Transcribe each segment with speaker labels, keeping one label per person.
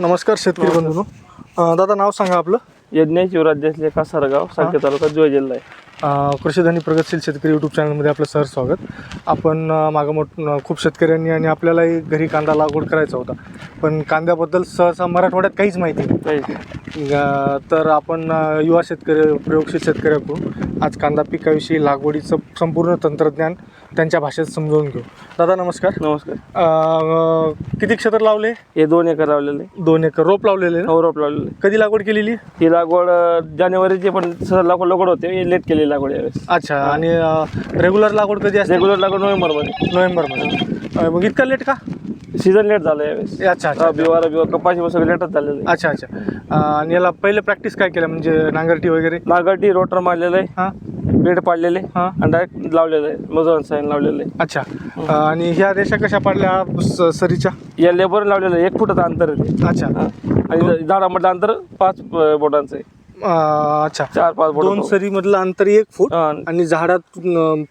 Speaker 1: नमस्कार शेतकरी बंधूंनो. अं, दादा नाव सांगा आपलं.
Speaker 2: यज्ञ शिवराज देसले कासारगाव सांगते तालुका जुळे जिल्हा आहे.
Speaker 1: कृषीधनी प्रगतशील शेतकरी यूट्यूब चॅनलमध्ये आपलं सहर स्वागत. आपण मागं मोठ खूप शेतकऱ्यांनी आणि आपल्यालाही घरी कांदा लागवड करायचा होता. पण कांद्याबद्दल सहसा मराठवाड्यात काहीच माहिती नाही. तर आपण युवा शेतकरी प्रयोगशील शेतकऱ्याकडून आज कांदा पिकाविषयी लागवडीचं संपूर्ण तंत्रज्ञान त्यांच्या भाषेत समजावून घेऊ. दादा नमस्कार.
Speaker 2: नमस्कार.
Speaker 1: किती क्षेत्र लावले?
Speaker 2: हे दोन एकर लावलेले.
Speaker 1: दोन एकर. रोप लावलेले ना?
Speaker 2: नवरोप लावलेले.
Speaker 1: कधी लागवड केलेली?
Speaker 2: ही लागवड जानेवारीची पण लागवड लागवड होते हे लेट केली लागवड यावेळेस.
Speaker 1: अच्छा आणि रेग्युलर लागवड कधी असते?
Speaker 2: रेग्युलर लागवड नोव्हेंबरमध्ये.
Speaker 1: नोव्हेंबरमध्ये. मग इतका लेट का?
Speaker 2: सीझन लेट झालं यावेळेस.
Speaker 1: अच्छा अच्छा
Speaker 2: बिवारा बिवा कपाशी सगळं लेटच झालेलं आहे.
Speaker 1: अच्छा अच्छा. आणि याला पहिले प्रॅक्टिस काय केलं? म्हणजे नांगरटी वगैरे?
Speaker 2: नागरटी रोटर मारलेलं आहे.
Speaker 1: हां.
Speaker 2: बेड पाडलेले.
Speaker 1: हां.
Speaker 2: आणि डायरेक्ट लावलेलं आहे. मजूर साईन लावलेलं आहे.
Speaker 1: अच्छा. आणि ह्या रेषा कशा पाडल्या? सरीच्या?
Speaker 2: या लेबर लावलेलं आहे. एक फुटाचं अंतर आहे
Speaker 1: अच्छा.
Speaker 2: हा. आणि झाडामधलं अंतर पाच बोटांचं आहे.
Speaker 1: अं, अच्छा.
Speaker 2: चार पाच बोट
Speaker 1: दोन सरीमधलं अंतर एक फूट आणि झाडात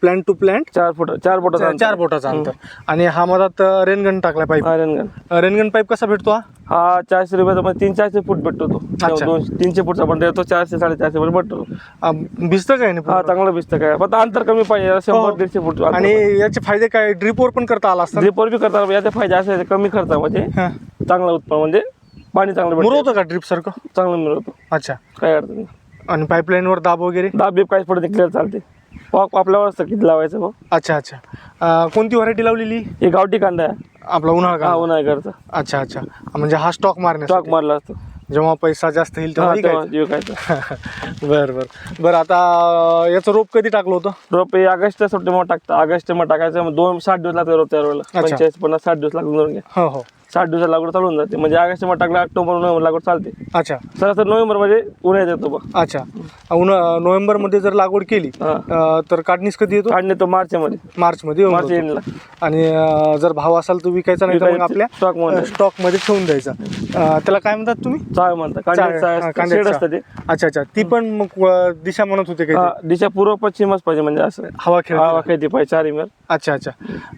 Speaker 1: प्लॅन्ट टू प्लॅन्ट
Speaker 2: चार फुट चार बोटाचं अंतर.
Speaker 1: चार बोटाचं अंतर. आणि हा मधात रेनगन टाकला पाईप
Speaker 2: हा, रेनगन.
Speaker 1: रेनगन पाईप कसा भेटतो हा?
Speaker 2: हा चारशे रुपयाचा म्हणजे तीन चारशे फूट भेटतो तो.
Speaker 1: अच्छा.
Speaker 2: तीनशे फूटचा पण येतो चारशे साडेचारशे पण भेटतो.
Speaker 1: अं, भिजतं काय नाही
Speaker 2: हा
Speaker 1: पूर्ण?
Speaker 2: चांगलं भिजतं काय. फक्त अंतर कमी पाहिजे
Speaker 1: हो.
Speaker 2: शंभर दीडशे फूट
Speaker 1: आणि याचे फायदे काय? ड्रिपवर पण करता आला असता
Speaker 2: ड्रिपवर बी करता याचे फायदे असे कमी खर्चामध्ये
Speaker 1: हां.
Speaker 2: चांगलं उत्पन्न. म्हणजे पाणी चांगलं भेटतं
Speaker 1: मुरवतं का ड्रिप सारखं?
Speaker 2: चांगलं मिळवतो
Speaker 1: अच्छा.
Speaker 2: काय अडचण नाही.
Speaker 1: आणि पाईपलाईनवर दाब वगैरे?
Speaker 2: दाब बीब काहीच पडत क्लिअर चालते पाक आपल्यावर असतं किती लावायचं भाऊ
Speaker 1: अच्छा अच्छा. अं, कोणती व्हरायटी लावलेली?
Speaker 2: हे गावठी कांदा आहे.
Speaker 1: आपला उन्हाळा
Speaker 2: हा
Speaker 1: कांदा.
Speaker 2: उन्हाळ्याकरचा.
Speaker 1: अच्छा अच्छा. म्हणजे हा स्टॉक मारण्यासाठी?
Speaker 2: स्टॉक मारला असतो.
Speaker 1: जेव्हा पैसा जास्त येईल तेव्हा
Speaker 2: हा तेव्हा
Speaker 1: विकायचं.
Speaker 2: विकायचं
Speaker 1: बरं बरं. बरं आता अं, याचं रोप कधी टाकलं होतं?
Speaker 2: रोप हे ऑगस्ट सप्टेंबर टाकतं ऑगस्टमध्ये टाकायचं मग दोन साठ दिवस लागतात रोप तयार व्हायला.
Speaker 1: अच्छा.
Speaker 2: पंचेचाळीस पन्नास साठ दिवस लागून घ्या.
Speaker 1: हो हो.
Speaker 2: साठ दिवसात लागवड चालून जाते. म्हणजे ऑगस्टमध्ये टाकलं ऑक्टोबर नोव्हेंबर लागवड चालते.
Speaker 1: अच्छा.
Speaker 2: सरासरी नोव्हेंबरमध्ये उन्हाळ्यात येतो बघ.
Speaker 1: अच्छा. उन्हा नोव्हेंबरमध्ये जर लागवड केली अं, तर काढणीस कधी येतो?
Speaker 2: काढणे तो मार्च मध्ये.
Speaker 1: मार्चमध्ये येऊन
Speaker 2: मार्च
Speaker 1: जातो.
Speaker 2: एंडला
Speaker 1: आणि अं, जर भाव असाल तर विकायचा नाही तर मग आपल्या स्टॉकमध्ये. ठेवून द्यायचा. अं, त्याला काय म्हणतात तुम्ही?
Speaker 2: चाळ म्हणतात.
Speaker 1: चाळ, हा,
Speaker 2: कांद्याचं असतं ते.
Speaker 1: अच्छा अच्छा. ती पण मग अं, दिशा म्हणत होते काही
Speaker 2: हा, दिशा पूर्व पश्चिमच पाहिजे म्हणजे असं.
Speaker 1: हवा खेळ
Speaker 2: हवा खेळती पाहिजे चार इमेल
Speaker 1: अच्छा अच्छा.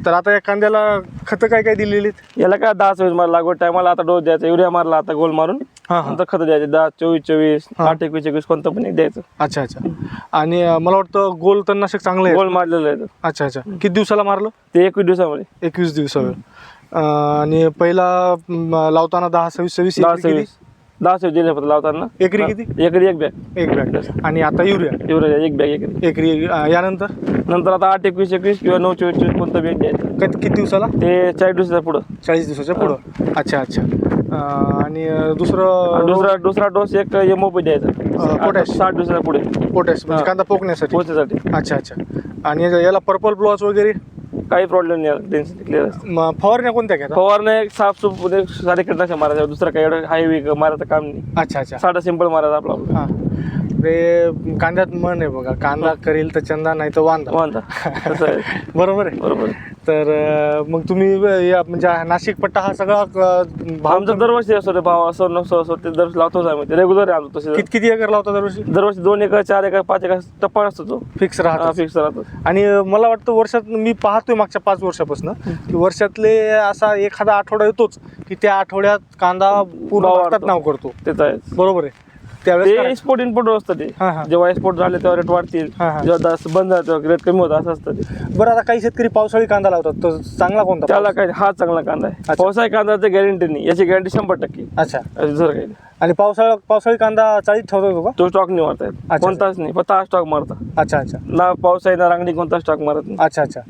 Speaker 1: तर आता या कांद्याला खतं काय काय दिलेली आहेत?
Speaker 2: याला काय दहा चोवीस मारला लागवड टायमाला आता डोस द्यायचा. युरिया मारला आता गोल मारून.
Speaker 1: हा हा.
Speaker 2: नंतर खत द्यायचे. दहा चोवीस चोवीस. आठ एकवीस एकवीस कोणतं पण एक द्यायचं.
Speaker 1: अच्छा अच्छा. आणि अं, मला वाटतं गोल तणनाशक चांगलं आहे.
Speaker 2: गोल मारलेलं आहे ते.
Speaker 1: अच्छा अच्छा. किती दिवसाला मारलं?
Speaker 2: ते एकवीस दिवसामध्ये.
Speaker 1: एकवीस दिवसावर. अं, आणि पहिला म, लावताना दहा सव्वीस सव्वीस
Speaker 2: दहा
Speaker 1: एकरी?
Speaker 2: सव्वीस दहा सव्वीस दिले फक्त लावताना.
Speaker 1: एकरी किती?
Speaker 2: एकरी एक बॅग.
Speaker 1: एक बॅग. आणि आता युरिया?
Speaker 2: युरिया एक बॅग एकरी.
Speaker 1: एकरी अं, यानंतर?
Speaker 2: नंतर आता आठ एकवीस एकवीस किंवा नऊ चोवीस चोवीस कोणतं बॅग द्यायचं.
Speaker 1: किती किती दिवसाला?
Speaker 2: ते चाळीस दिवसाच्या पुढं.
Speaker 1: चाळीस दिवसाच्या पुढं. अच्छा अच्छा. अं, आणि अं, दुसरं
Speaker 2: दुसरा दुसरा डोस एक एमओपी
Speaker 1: अं,
Speaker 2: द्यायचा.
Speaker 1: पोटॅश.
Speaker 2: साठ दिवसाच्या पुढे.
Speaker 1: पोटॅश म्हणजे
Speaker 2: हा.
Speaker 1: कांदा पोकण्यासाठी.
Speaker 2: पोहोचण्यासाठी
Speaker 1: अच्छा अच्छा. आणि याला पर्पल ब्लॉच वगैरे?
Speaker 2: काही प्रॉब्लेम नाही. क्लिअर असतं.
Speaker 1: म, फवारण्या कोणत्या घेतात
Speaker 2: फवारणे एक साफसूफ म्हणजे सारे कीटकनाशक मारायचं. दुसरं काही एवढं हायवे मारायचं काम नाही.
Speaker 1: अच्छा अच्छा.
Speaker 2: साधा सिंपल मारायचा आपला आपला.
Speaker 1: हा. ते कांद्यात म्हण आहे बघा. कांदा करेल तर चंदा नाही तर वांदा.
Speaker 2: वांदा. तसं आहे.
Speaker 1: बरोबर आहे.
Speaker 2: बरोबर
Speaker 1: तर मग तुम्ही या म्हणजे नाशिक पट्टा हा सगळा भाव
Speaker 2: आमचं दरवर्षी असतो रे भाव असं नसतो असं ते दरवर्षी लावतोच आम्ही. रेग्युलर आमचं तसे.
Speaker 1: किती किती एकर लावता दरवर्षी?
Speaker 2: दरवर्षी दोन एकर चार एकर पाच एकर टप्पा असतो तो.
Speaker 1: फिक्स राहतात
Speaker 2: फिक्स राहतो
Speaker 1: आणि मला वाटतं वर्षात मी पाहतोय मागच्या पाच वर्षापासून की वर्षातले असा एखादा आठवडा येतोच की त्या आठवड्यात कांदा पूर्ण. नाव करतो.
Speaker 2: तेच आहे
Speaker 1: बरोबर आहे. त्यावेळेस
Speaker 2: ते एक्सपोर्ट इम्पोर्ट असतं ते
Speaker 1: हा, हा.
Speaker 2: जेव्हा एक्सपोर्ट झाले तेव्हा रेट वाढतील.
Speaker 1: हा, हा.
Speaker 2: जेव्हा दास बंद झालं तेव्हा रेट कमी होतं असं असतं ते.
Speaker 1: बरं आता काही शेतकरी पावसाळी कांदा लावतात. तर चांगला कोणता?
Speaker 2: त्याला काय हा चांगला कांदा आहे. पावसाळी कांद्याचं गॅरंटी नाही. याची गॅरंटी शंभर टक्के.
Speaker 1: अच्छा.
Speaker 2: दुसरं काही नाही.
Speaker 1: आणि पावसाळा पावसाळी कांदा चाळीत ठेवतो तो का?
Speaker 2: तो स्टॉक नाही मारता येत.
Speaker 1: अच्छा.
Speaker 2: कोणताच नाही. फक्त हा स्टॉक मारता.
Speaker 1: अच्छा अच्छा.
Speaker 2: ना पाऊस आहे ना रांगणी कोणता स्टॉक मारत नाही.
Speaker 1: अच्छा अच्छा.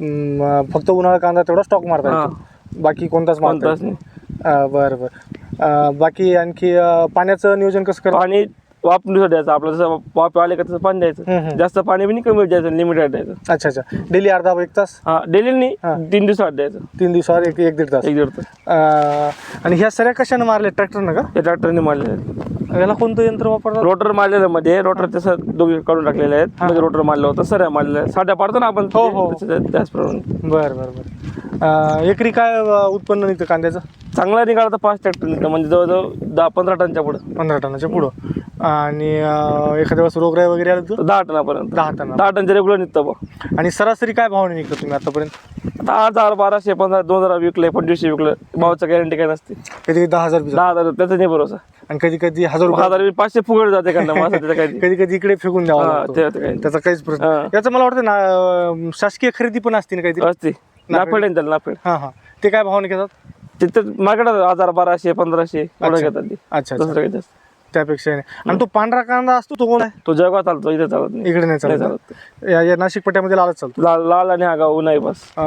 Speaker 1: हम्म, फक्त उन्हाळा कांदा तेवढा स्टॉक मारता. येतो. बाकी कोणताच मारता
Speaker 2: कोणताच
Speaker 1: येत
Speaker 2: नाही.
Speaker 1: नाही. अं, बरं बरं. अं, बाकी आणखी अं, पाण्याचं नियोजन कसं करतो
Speaker 2: पाणी वापरून द्यायचं. आपलं जसं वाप आले का तसं पाणी
Speaker 1: हम्म,
Speaker 2: द्यायचं. जास्त पाणी बी नाही कमी द्यायचं लिमिटेड द्यायचं.
Speaker 1: अच्छा अच्छा. डेली अर्धा एक तास?
Speaker 2: हा डेली
Speaker 1: हा.
Speaker 2: नाही तीन दिवसात द्यायचं.
Speaker 1: तीन दिवसावर एक एक दीड तास.
Speaker 2: एक दीड तास.
Speaker 1: अं, आणि ह्या सऱ्या कशानं मारल्या? ट्रॅक्टरनं का?
Speaker 2: ते ट्रॅक्टरने मारलेले आहेत.
Speaker 1: याला कोणतं यंत्र वापरतात?
Speaker 2: रोटर मारलेलं मध्ये रोटर तसं दोघे काढून टाकलेले आहेत. म्हणजे रोटर मारलं होतं सऱ्या मारलेल्या आहेत. साड्या पाडतो ना आपण.
Speaker 1: हो, हो.
Speaker 2: त्याचप्रमाणे.
Speaker 1: बरं बरं बरं. अं, एकरी काय अं, उत्पन्न निघतं कांद्याचं?
Speaker 2: चांगला निघाला तर पाच ट्रॅक्टर निघतं. म्हणजे जवळजवळ दहा पंधरा टनच्या पुढं.
Speaker 1: पंधरा टनाच्या पुढं. आणि अं, एखाद्या वेळेस रोगराई वगैरे आलं तर?
Speaker 2: दहा टनापर्यंत.
Speaker 1: दहा टना
Speaker 2: दहा टनच्या रेग्युलर निघतं बा.
Speaker 1: आणि सरासरी काय भावाने निघतं तुम्ही आतापर्यंत?
Speaker 2: आता आठ हजार बाराशे पंधरा दोन हजार विकले पंचवीसशे विकलं. भावाचं गॅरंटी काय नसते.
Speaker 1: कधी कधी दहा हजार.
Speaker 2: दहा हजार त्याचा नाही भरोसा.
Speaker 1: आणि कधी कधी हजार रुपये
Speaker 2: हजार पाचशे फुगड जाते का त्याचं काही
Speaker 1: कधी कधी इकडे फेकून द्यावा
Speaker 2: हा,
Speaker 1: लागतो.
Speaker 2: ते- ते काही
Speaker 1: त्याचा काहीच प्रश्न
Speaker 2: हा.
Speaker 1: याचं मला वाटतं ना अं, शासकीय खरेदी पण असते ना काहीतरी?
Speaker 2: असते. नाफेड आहे ना त्याला नाफेड.
Speaker 1: हा हा. ते काय भावाने घेतात?
Speaker 2: तिथं मार्केटात हजार बाराशे पंधराशे एवढं
Speaker 1: अच्छा.
Speaker 2: घेतात ते.
Speaker 1: अच्छा अच्छा.
Speaker 2: दुसरं काही जास्त.
Speaker 1: त्यापेक्षा नाही. आणि तो पांढरा कांदा असतो तो कोण आहे?
Speaker 2: तो जगात चालतो इथे चालत नाही.
Speaker 1: इकडे नाही
Speaker 2: नाही
Speaker 1: चालत.
Speaker 2: चालत.
Speaker 1: या या नाशिक पट्ट्यामध्ये लालच चालतो.
Speaker 2: लाल लाल आणि हा गाव उन्हाळी बस. ते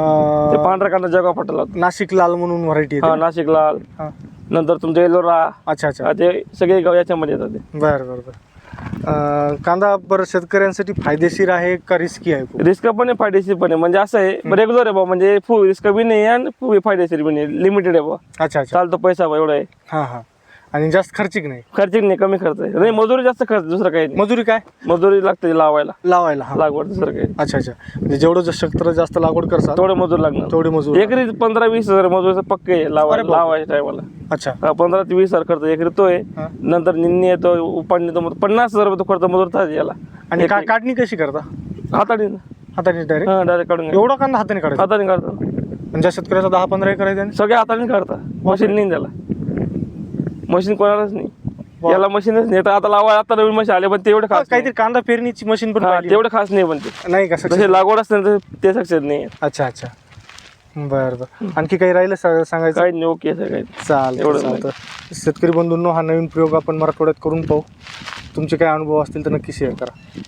Speaker 1: अं,
Speaker 2: पांढरा कांदा जगा पटला
Speaker 1: नाशिक लाल म्हणून व्हरायटी
Speaker 2: हा
Speaker 1: आहे
Speaker 2: नाशिक लाल.
Speaker 1: हा.
Speaker 2: नंतर तुमचं एलोरा
Speaker 1: अच्छा अच्छा.
Speaker 2: हा, ते सगळे गाव याच्यामध्ये येतात ते.
Speaker 1: बरं बरं बरं. अं, कांदा बरं शेतकऱ्यांसाठी फायदेशीर आहे का रिस्की आहे खूप?
Speaker 2: रिस्क पण आहे फायदेशीर पण आहे. म्हणजे असं आहे रेग्युलर आहे बा म्हणजे फुल रिस्क बी नाही आणि फुल फायदेशीर बी नाही. लिमिटेड आहे बा.
Speaker 1: अच्छा अच्छा.
Speaker 2: चालतो पैसा बा एवढा आहे.
Speaker 1: हां हां. आणि जास्त खर्चिक नाही?
Speaker 2: खर्चिक नाही कमी खर्च आहे. नाही मजुरी जास्त खर्च दुसरं काही नाही.
Speaker 1: मजुरी काय?
Speaker 2: मजुरी लागते लावायला.
Speaker 1: लावायला हा.
Speaker 2: लागवड दुसरं काही
Speaker 1: अच्छा अच्छा. म्हणजे जेवढं जास्त क्षेत्र जास्त लागवड करसाल
Speaker 2: थोडे मजूर लागणार.
Speaker 1: तेवढी मजूर
Speaker 2: एकरी पंधरा वीस हजार मजुरीचं पक्के आहे लावायला
Speaker 1: बापरे.
Speaker 2: लावायच्या टायमाला.
Speaker 1: अच्छा.
Speaker 2: हा, पंधरा ते वीस हजार खर्च एकरी तो आहे. नंतर निन्नी येतो उपाडणी येतो मग पन्नास हजार रुपये तो खर्च मजूर थाच याला
Speaker 1: आणि का काढणी कशी करता?
Speaker 2: हाताने.
Speaker 1: हाताने डायरेक्ट
Speaker 2: हा डायरेक्ट काढून घ्या.
Speaker 1: एवढा कांदा हाताने काढायचा?
Speaker 2: हाताने काढतो.
Speaker 1: म्हणजे शेतकऱ्याचा दहा पंधरा एकर आहे त्याने?
Speaker 2: सगळे हाताने काढता. मशीन नाही त्याला. मशीन कोणालाच नाही. याला मशीनच नाही. आता आता लावा आता नवीन मशीन आले पण तेवढे खास
Speaker 1: काहीतरी कांदा पेरणीची मशीन पण
Speaker 2: नाही. हा,
Speaker 1: पाहिली.
Speaker 2: तेवढे खास नाही पण ते.
Speaker 1: नाही का?
Speaker 2: जसे लागवड असते ना तसे ते सक्सेस नाही
Speaker 1: अच्छा अच्छा. बरं बरं. आणखी काही राहिलं सा- सांगायचं?
Speaker 2: काही नाही ओके काही
Speaker 1: चालेल
Speaker 2: एवढं
Speaker 1: चालतं शेतकरी बंधूंनो हा नवीन प्रयोग आपण मराठवाड्यात करून पाहू. तुमचे काही अनुभव असतील तर नक्की शेअर करा.